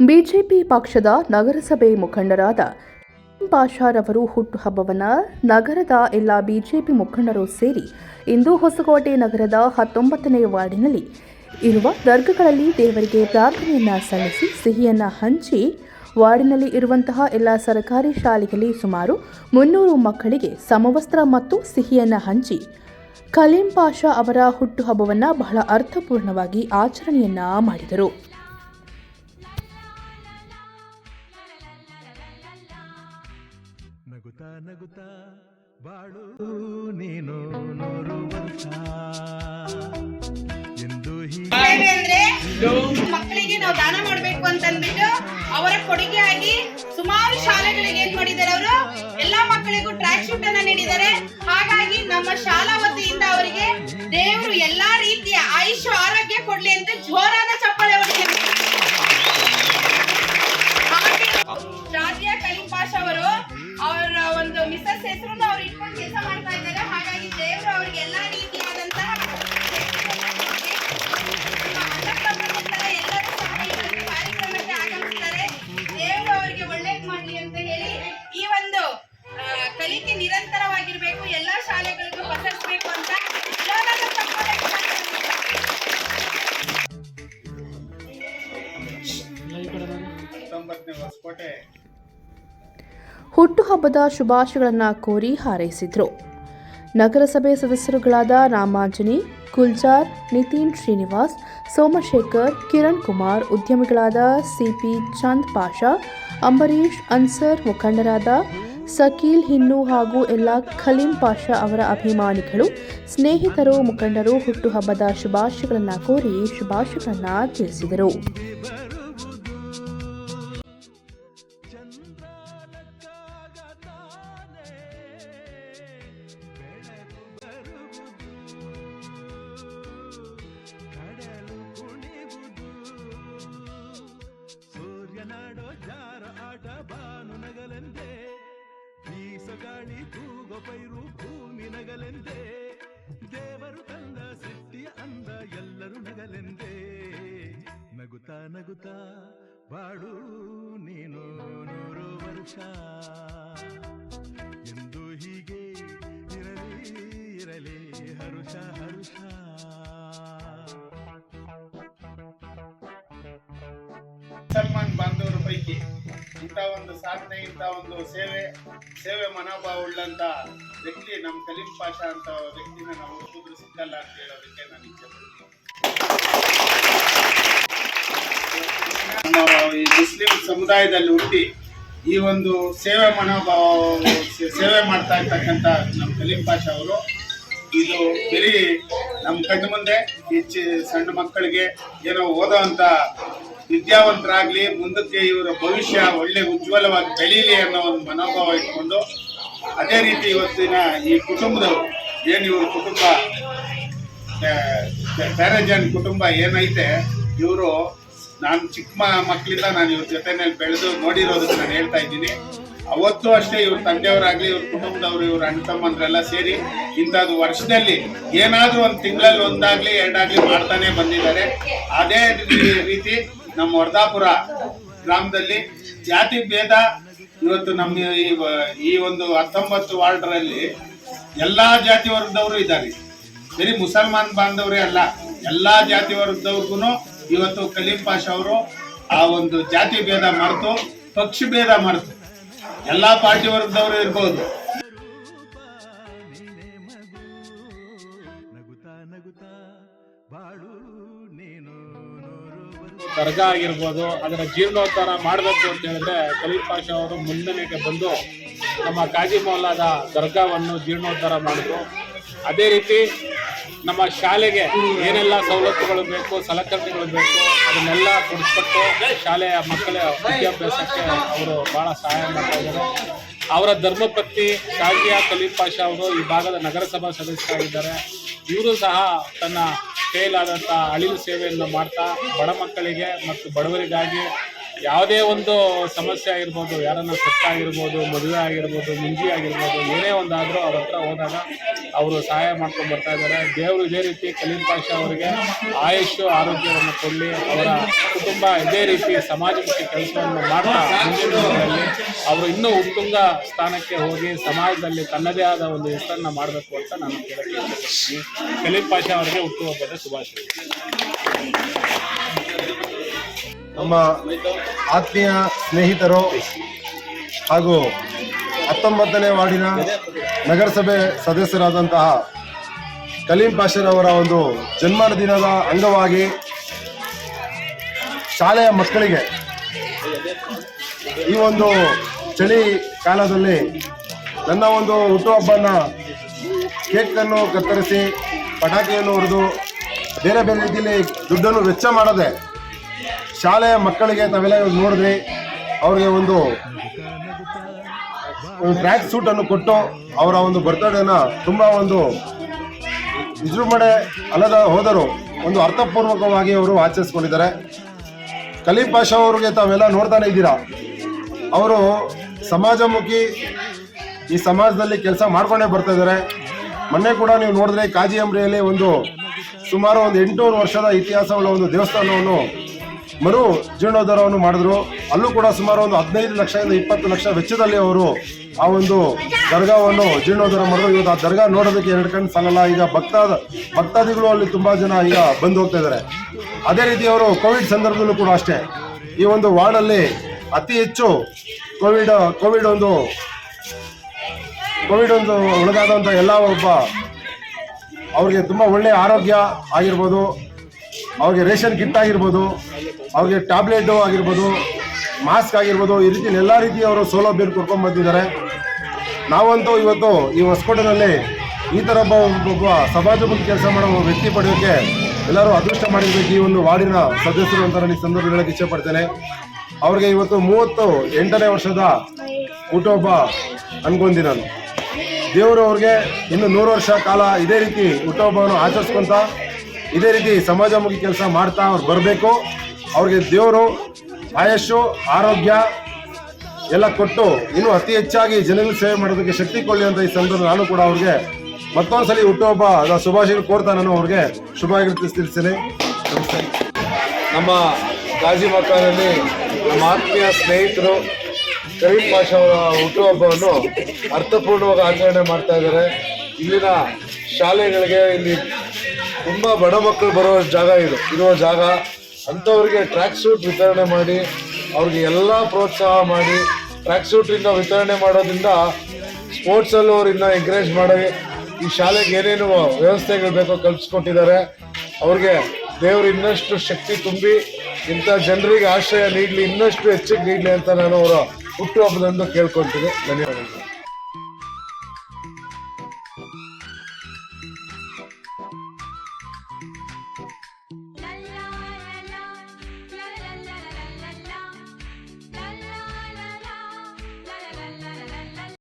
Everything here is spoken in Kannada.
ಬಿಜೆಪಿ ಪಕ್ಷದ ನಗರಸಭೆ ಮುಖಂಡರಾದ ಪಾಷಾರವರು ಹುಟ್ಟುಹಬ್ಬವನ್ನು ನಗರದ ಎಲ್ಲ ಬಿಜೆಪಿ ಮುಖಂಡರು ಸೇರಿ ಇಂದು ಹೊಸಕೋಟೆ ನಗರದ ಹತ್ತೊಂಬತ್ತನೇ ವಾರ್ಡಿನಲ್ಲಿ ಇರುವ ದರ್ಗಗಳಲ್ಲಿ ದೇವರಿಗೆ ಪ್ರಾರ್ಥನೆಯನ್ನು ಸಲ್ಲಿಸಿ ಸಿಹಿಯನ್ನು ಹಂಚಿ ವಾರ್ಡಿನಲ್ಲಿ ಇರುವಂತಹ ಎಲ್ಲ ಸರ್ಕಾರಿ ಶಾಲೆಗಳಲ್ಲಿ ಸುಮಾರು ಮುನ್ನೂರು ಮಕ್ಕಳಿಗೆ ಸಮವಸ್ತ್ರ ಮತ್ತು ಸಿಹಿಯನ್ನು ಹಂಚಿ ಕಲೀಂ ಪಾಷಾ ಅವರ ಹುಟ್ಟುಹಬ್ಬವನ್ನು ಬಹಳ ಅರ್ಥಪೂರ್ಣವಾಗಿ ಆಚರಣೆಯನ್ನ ಮಾಡಿದರು. ನಗುತ್ತಾ ನಗುತ್ತಾ ಬಾಳು ನೀನು ಎಂದು ಮಕ್ಕಳಿಗೆ ನಾವು ದಾನ ಮಾಡ್ಬೇಕು ಅಂತ ಅಂದ್ಬಿಟ್ಟು ಅವರ ಆಗಿ ಸುಮಾರು ಶಾಲೆಗಳಿಗೆ ಏನ್ ಮಾಡಿದ್ದಾರೆ ಅವರು? ಎಲ್ಲಾ ಮಕ್ಕಳಿಗೂ ಟ್ರ್ಯಾಕ್ ಶೂಟ್ ಅನ್ನ ನೀಡಿದ್ದಾರೆ. ಹಾಗಾಗಿ ನಮ್ಮ ಶಾಲಾ ವತಿಯಿಂದ ಅವರಿಗೆ ದೇವರು ಎಲ್ಲಾ ರೀತಿಯ ಆಯುಷ್ ಆರೋಗ್ಯ ಕೊಡ್ಲಿ ಅಂತ ಜೋರಾದ ಚಪ್ಪಾಳೆ ಹುಟ್ಟುಹಬ್ಬದ ಶುಭಾಶಯಗಳನ್ನು ಕೋರಿ ಹಾರೈಸಿದರು. ನಗರಸಭೆ ಸದಸ್ಯರುಗಳಾದ ರಾಮಾಂಜನಿ ಕುಲ್ಜಾರ್ ನಿತಿನ್ ಶ್ರೀನಿವಾಸ್, ಸೋಮಶೇಖರ್, ಕಿರಣ್ ಕುಮಾರ್, ಉದ್ಯಮಿಗಳಾದ ಸಿಪಿ ಚಂದ್ ಪಾಷಾ ಅಂಬರೀಶ್ ಅನ್ಸರ್ ಮುಖಂಡರಾದ ಸಕೀಲ್ ಹಿನ್ನು ಹಾಗೂ ಎಲ್ಲ ಖಲೀಂ ಪಾಷಾ ಅವರ ಅಭಿಮಾನಿಗಳು, ಸ್ನೇಹಿತರು, ಮುಖಂಡರು ಹುಟ್ಟುಹಬ್ಬದ ಶುಭಾಶಯಗಳನ್ನು ಕೋರಿ ಶುಭಾಶಯಗಳನ್ನು ತಿಳಿಸಿದರು. ಗಾಳಿ ತೂಗೋ ಪೈರು ಭೂಮಿ ನಗಲೆಂದೇ, ದೇವರು ತಂದ ಸೃಷ್ಟಿಯ ಅಂದ ಎಲ್ಲರೂ ನಗಲೆಂದೇ. ನಗುತ್ತಾ ನಗುತ್ತಾ ಬಾಳು ನೀನು ನೂರು ವರ್ಷ. ಎಂದು ಹೀಗೆ ಇರಲಿ ಇರಲಿ, ಹರುಷ ಹರುಷ. ಸಲ್ಮಾನ್ ಬಾಂಧವರ ಪೈಕಿ ಇಂಥ ಒಂದು ಸಾಧನೆ, ಇಂಥ ಒಂದು ಸೇವೆ ಸೇವೆ ಮನೋಭಾವ ಉಳ್ಳಂತ ವ್ಯಕ್ತಿ ನಮ್ಮ ಕಲೀಂ ಪಾಷಾ ಅಂತ ವ್ಯಕ್ತಿನ ನಾವು ಹುಡುಕಿದ್ರು ಸಿಕ್ಕಲ್ಲ ಅಂತ ಹೇಳೋದಕ್ಕೆ ನಾನು ನಮ್ಮ ಈ ಮುಸ್ಲಿಂ ಸಮುದಾಯದಲ್ಲಿ ಹುಟ್ಟಿ ಈ ಒಂದು ಸೇವೆ ಮನೋಭಾವ ಸೇವೆ ಮಾಡ್ತಾ ಇರ್ತಕ್ಕಂಥ ನಮ್ಮ ಕಲೀಂ ಪಾಷಾ ಅವರು, ಇದು ಬರೀ ನಮ್ಮ ಕಣ್ಣು ಮುಂದೆ ಹೆಚ್ಚು ಸಣ್ಣ ಮಕ್ಕಳಿಗೆ ಏನೋ ಓದೋ ಅಂತ ವಿದ್ಯಾವಂತರಾಗ್ಲಿ, ಮುಂದಕ್ಕೆ ಇವರ ಭವಿಷ್ಯ ಒಳ್ಳೆ ಉಜ್ವಲವಾಗಿ ಬೆಳೀಲಿ ಅನ್ನೋ ಒಂದು ಮನೋಭಾವ ಇಟ್ಕೊಂಡು, ಅದೇ ರೀತಿ ಇವತ್ತಿನ ಈ ಕುಟುಂಬದವರು, ಏನು ಇವ್ರ ಕುಟುಂಬ ಪ್ಯಾರಜನ್ ಕುಟುಂಬ ಏನೈತೆ, ಇವರು, ನಾನು ಚಿಕ್ಕ ಮಕ್ಕಳಿಂದ ನಾನು ಇವ್ರ ಜೊತೆನಲ್ಲಿ ಬೆಳೆದು ನೋಡಿರೋದಕ್ಕೆ ನಾನು ಹೇಳ್ತಾ ಇದ್ದೀನಿ. ಅವತ್ತು ಅಷ್ಟೇ ಇವ್ರ ತಂದೆಯವರಾಗ್ಲಿ, ಇವ್ರ ಕುಟುಂಬದವರು, ಇವ್ರ ಅಣ್ಣ ತಮ್ಮಂದ್ರೆಲ್ಲ ಸೇರಿ ಇಂಥದ್ದು ವರ್ಷದಲ್ಲಿ ಏನಾದ್ರೂ ಒಂದು ತಿಂಗಳಲ್ಲಿ ಒಂದಾಗ್ಲಿ, ಎರಡಾಗಲಿ ಮಾಡ್ತಾನೆ ಬಂದಿದ್ದಾರೆ. ಅದೇ ರೀತಿ ನಮ್ಮ ವರ್ಧಾಪುರ ಗ್ರಾಮದಲ್ಲಿ ಜಾತಿ ಭೇದ ಇವತ್ತು ನಮ್ಮ ಈ ಒಂದು ಹತ್ತೊಂಬತ್ತು ವಾರ್ಡ್ರಲ್ಲಿ ಎಲ್ಲಾ ಜಾತಿ ವರ್ಗದವರು ಇದ್ದಾರೆ. ಬರೀ ಮುಸಲ್ಮಾನ್ ಬಾಂಧವರೇ ಅಲ್ಲ, ಎಲ್ಲಾ ಜಾತಿ ವರ್ಗದವ್ರಿಗೂ ಇವತ್ತು ಕಲೀಂ ಪಾಷ ಅವರು ಆ ಒಂದು ಜಾತಿ ಭೇದ ಮರೆತು ಪಕ್ಷ ಭೇದ ಮರೆತು ಎಲ್ಲಾ ಪಾರ್ಟಿ ವರ್ಗದವರು ಇರ್ಬೋದು. ಬಾಳು ನೀನು ದರ್ಗಾ ಆಗಿರ್ಬೋದು, ಅದರ ಜೀರ್ಣೋದ್ಧಾರ ಮಾಡಬೇಕು ಅಂತ ಹೇಳಿದ್ರೆ ಖಲೀಫ್ ಪಾಷಾ ಅವರು ಮುಂದನೆಗೆ ಬಂದು ನಮ್ಮ ಕಾಜಿ ಮೌಲಾದ ದರ್ಗಾವನ್ನು ಜೀರ್ಣೋದ್ಧಾರ ಮಾಡಿದ್ರು. ಅದೇ ರೀತಿ ನಮ್ಮ ಶಾಲೆಗೆ ಏನೆಲ್ಲ ಸವಲತ್ತುಗಳು ಬೇಕು, ಸಲಕರಣೆಗಳು ಬೇಕು, ಅದನ್ನೆಲ್ಲ ಕೊಡಿಸ್ಕೊಟ್ಟು ಶಾಲೆಯ ಮಕ್ಕಳ ವಿದ್ಯಾಭ್ಯಾಸಕ್ಕೆ ಅವರು ಬಹಳ ಸಹಾಯ ಮಾಡ್ತಾ ಇದ್ದಾರೆ. ಅವರ ಧರ್ಮಪತ್ನಿ ಶಾಜಿಯಾ ಖಲೀಲ್ ಪಾಷಾ ಅವರು ಈ ಭಾಗದ ನಗರಸಭಾ ಸದಸ್ಯರಾಗಿದ್ದಾರೆ. ಇವರು ಸಹ ತನ್ನ ಕೈಲಾದಂಥ ಅಳಿಲು ಸೇವೆಯನ್ನು ಮಾಡ್ತಾ ಬಡ ಮಕ್ಕಳಿಗೆ ಮತ್ತು ಬಡವರಿಗಾಗಿ ಯಾವುದೇ ಒಂದು ಸಮಸ್ಯೆ ಆಗಿರ್ಬೋದು, ಯಾರನ್ನ ಸತ್ತಾಗಿರ್ಬೋದು ಮದುವೆ ಆಗಿರ್ಬೋದು, ಮುಂಜಿ ಆಗಿರ್ಬೋದು, ಏನೇ ಒಂದಾದರೂ ಅವ್ರ ಹತ್ರ ಹೋದಾಗ ಅವರು ಸಹಾಯ ಮಾಡ್ಕೊಂಡು ಬರ್ತಾ ಇದ್ದಾರೆ. ದೇವರು ಇದೇ ರೀತಿ ಕಲೀಂ ಪಾಷಾ ಅವರಿಗೆ ಆಯುಷು ಆರೋಗ್ಯವನ್ನು ಕೊಡಲಿ. ಅವರ ಕುಟುಂಬ ಇದೇ ರೀತಿ ಸಮಾಜಮುಖಿ ಕೆಲಸವನ್ನು ಮಾಡ್ತಾ ಅವರು ಇನ್ನೂ ಉತ್ತುಂಗ ಸ್ಥಾನಕ್ಕೆ ಹೋಗಿ ಸಮಾಜದಲ್ಲಿ ತನ್ನದೇ ಆದ ಒಂದು ಹೆಸರನ್ನ ಮಾಡಬೇಕು ಅಂತ ನಾನು ಕೇಳಕ್ಕೆ ಇಷ್ಟಪಡ್ತೀನಿ ಕಲೀಂ ಪಾಷಾ ಅವರಿಗೆ ಹುಟ್ಟುಹಬ್ಬದ ಶುಭಾಶಯಗಳು. ನಮ್ಮ ಆತ್ಮೀಯ ಸ್ನೇಹಿತರು ಹಾಗೂ ಹತ್ತೊಂಬತ್ತನೇ ವಾರ್ಡಿನ ನಗರಸಭೆ ಸದಸ್ಯರಾದಂತಹ ಕಲೀಂ ಪಾಷರವರ ಒಂದು ಜನ್ಮದಿನದ ಅಂಗವಾಗಿ ಶಾಲೆಯ ಮಕ್ಕಳಿಗೆ ಈ ಒಂದು ಚಳಿ ಕಾಲದಲ್ಲಿ ನನ್ನ ಒಂದು ಹುಟ್ಟುಹಬ್ಬನ ಕೇಕನ್ನು ಕತ್ತರಿಸಿ ಪಟಾಕಿಯನ್ನು ಹೊಡೆದು ಬೇರೆ ಬೇರೆ ರೀತಿಯಲ್ಲಿ ದುಡ್ಡನ್ನು ವೆಚ್ಚ ಮಾಡದೆ ಶಾಲೆಯ ಮಕ್ಕಳಿಗೆ ತಾವೆಲ್ಲ ನೋಡಿದ್ರಿ, ಅವ್ರಿಗೆ ಒಂದು ಟ್ರ್ಯಾಕ್ ಸೂಟ್ ಅನ್ನು ಕೊಟ್ಟು ಅವರ ಒಂದು ಬರ್ತಡೇನ ತುಂಬ ಒಂದು ವಿಜೃಂಭಣೆ ಅಲ್ಲದ ಹೋದರು. ಒಂದು ಅರ್ಥಪೂರ್ವಕವಾಗಿ ಅವರು ಆಚರಿಸ್ಕೊಂಡಿದ್ದಾರೆ. ಕಲೀಂ ಪಾಷಾ ಅವ್ರಿಗೆ ತಾವೆಲ್ಲ ನೋಡ್ತಾನೆ ಇದ್ದೀರಾ? ಅವರು ಸಮಾಜಮುಖಿ, ಈ ಸಮಾಜದಲ್ಲಿ ಕೆಲಸ ಮಾಡ್ಕೊಂಡೇ ಬರ್ತಾ ಇದ್ದಾರೆ. ಮೊನ್ನೆ ಕೂಡ ನೀವು ನೋಡಿದ್ರೆ ಕಾಜಿ ಅಂಬ್ರಿಯಲ್ಲಿ ಒಂದು ಸುಮಾರು ಒಂದು ಎಂಟುನೂರು ವರ್ಷದ ಇತಿಹಾಸವುಳ್ಳ ಒಂದು ದೇವಸ್ಥಾನವನ್ನು ಮರು ಜೀರ್ಣೋದ್ಧಾರವನ್ನು ಮಾಡಿದ್ರು. ಅಲ್ಲೂ ಕೂಡ ಸುಮಾರು ಒಂದು ಹದಿನೈದು ಲಕ್ಷದಿಂದ ಇಪ್ಪತ್ತು ಲಕ್ಷ ವೆಚ್ಚದಲ್ಲಿ ಅವರು ಆ ಒಂದು ದರ್ಗಾವನ್ನು ಜೀರ್ಣೋದ್ಧಾರ ಮಾಡಿದ್ರು. ಇವತ್ತು ಆ ದರ್ಗಾ ನೋಡೋದಕ್ಕೆ ಎರಡು ಕಣ್ಣು ಸಾಲಲ್ಲ. ಈಗ ಭಕ್ತಾದ, ಭಕ್ತಾದಿಗಳು ಅಲ್ಲಿ ತುಂಬಾ ಜನ ಈಗ ಬಂದು ಹೋಗ್ತಾ ಇದ್ದಾರೆ. ಅದೇ ರೀತಿ ಅವರು ಕೋವಿಡ್ ಸಂದರ್ಭದಲ್ಲೂ ಕೂಡ ಅಷ್ಟೇ. ಈ ಒಂದು ವಾರ್ಡಲ್ಲಿ ಅತಿ ಹೆಚ್ಚು ಕೋವಿಡ್ ಕೋವಿಡ್ ಒಂದು ಕೋವಿಡ್ ಒಂದು ಒಳಗಾದಂಥ ಎಲ್ಲ ಒಬ್ಬ, ಅವ್ರಿಗೆ ತುಂಬ ಒಳ್ಳೆಯ ಆರೋಗ್ಯ ಆಗಿರ್ಬೋದು. ಅವ್ರಿಗೆ ರೇಷನ್ ಕಿಟ್ ಆಗಿರ್ಬೋದು, ಅವ್ರಿಗೆ ಟ್ಯಾಬ್ಲೆಟು ಆಗಿರ್ಬೋದು ಮಾಸ್ಕ್ ಆಗಿರ್ಬೋದು, ಈ ರೀತಿ ಎಲ್ಲ ರೀತಿಯ ಅವರು ಸೌಲಭ್ಯ ಕೊಡ್ಕೊಂಡು ಬಂದಿದ್ದಾರೆ. ನಾವಂತೂ ಇವತ್ತು ಈ ಹೊಸಕೋಟೆನಲ್ಲಿ ಈ ಥರ ಒಬ್ಬ ಸಮಾಜಮುಖಿ ಕೆಲಸ ಮಾಡೋ ವ್ಯಕ್ತಿ ಪಡೆಯೋಕ್ಕೆ ಎಲ್ಲರೂ ಅದೃಷ್ಟ ಮಾಡಿರ್ಬೇಕು. ಈ ಒಂದು ವಾರ್ಡಿನ ಸದಸ್ಯರು ಅಂತ ನಾನು ಈ ಹೇಳೋಕ್ಕೆ ಇಷ್ಟಪಡ್ತೇನೆ ಅವ್ರಿಗೆ ಇವತ್ತು ಮೂವತ್ತು ಎಂಟನೇ ವರ್ಷದ ಹುಟ್ಟುಹಬ್ಬ ಅನ್ಕೊಂಡಿ ನಾನು. ದೇವರು ಅವ್ರಿಗೆ ಇನ್ನು ನೂರು ವರ್ಷ ಕಾಲ ಇದೇ ರೀತಿ ಹುಟ್ಟುಹಬ್ಬವನ್ನು ಆಚರಿಸ್ಕೊಂತ ಇದೇ ರೀತಿ ಸಮಾಜಮುಖಿ ಕೆಲಸ ಮಾಡ್ತಾ ಅವ್ರು ಬರಬೇಕು. ಅವ್ರಿಗೆ ದೇವರು, ಆಯಸ್ಸು, ಆರೋಗ್ಯ ಎಲ್ಲ ಕೊಟ್ಟು ಇನ್ನೂ ಅತಿ ಹೆಚ್ಚಾಗಿ ಜನರಿಗೆ ಸೇವೆ ಮಾಡೋದಕ್ಕೆ ಶಕ್ತಿ ಕೊಡಲಿ ಅಂತ ಈ ಸಂದರ್ಭ ನಾನು ಕೂಡ ಅವ್ರಿಗೆ ಮತ್ತೊಂದ್ಸಲಿ ಹುಟ್ಟುಹಬ್ಬ ಶುಭಾಶಯ ಕೋರ್ತಾ ನಾನು ಅವ್ರಿಗೆ ಶುಭಾಶಯ ತಿಳಿಸ್ತೀನಿ. ನಮ್ಮ ಗಾಜಿ ಮಕ್ಕಳಲ್ಲಿ ನಮ್ಮ ಆತ್ಮೀಯ ಸ್ನೇಹಿತರು ಕರೀಂ ಪಾಷ ಅವರ ಹುಟ್ಟುಹಬ್ಬವನ್ನು ಅರ್ಥಪೂರ್ಣವಾಗಿ ಆಚರಣೆ ಮಾಡ್ತಾ ಇದ್ದಾರೆ. ಇಲ್ಲಿನ ಶಾಲೆಗಳಿಗೆ ಇಲ್ಲಿ ತುಂಬ ಬಡ ಮಕ್ಕಳು ಬರೋ ಜಾಗ ಇದು. ಇರುವ ಜಾಗ. ಅಂಥವ್ರಿಗೆ ಟ್ರ್ಯಾಕ್ ಸೂಟ್ ವಿತರಣೆ ಮಾಡಿ, ಅವ್ರಿಗೆ ಎಲ್ಲ ಪ್ರೋತ್ಸಾಹ ಮಾಡಿ ಟ್ರ್ಯಾಕ್ ಸೂಟಿಂದ ವಿತರಣೆ ಮಾಡೋದ್ರಿಂದ ಸ್ಪೋರ್ಟ್ಸಲ್ಲೂ ಅವ್ರನ್ನ ಎಂಕರೇಜ್ ಮಾಡಿ, ಈ ಶಾಲೆಗೆ ಏನೇನು ವ್ಯವಸ್ಥೆಗಳು ಬೇಕೋ ಕಲ್ಪಿಸ್ಕೊಟ್ಟಿದ್ದಾರೆ. ಅವ್ರಿಗೆ ದೇವರು ಇನ್ನಷ್ಟು ಶಕ್ತಿ ತುಂಬಿ, ಇಂಥ ಜನರಿಗೆ ಆಶ್ರಯ ನೀಡಲಿ, ಇನ್ನಷ್ಟು ಹೆಚ್ಚಿಗೆ ನೀಡಲಿ ಅಂತ ನಾನು ಅವರ ಹುಟ್ಟುಹಬ್ಬದಂದು ಕೇಳ್ಕೊಳ್ತೀನಿ. ಧನ್ಯವಾದಗಳು.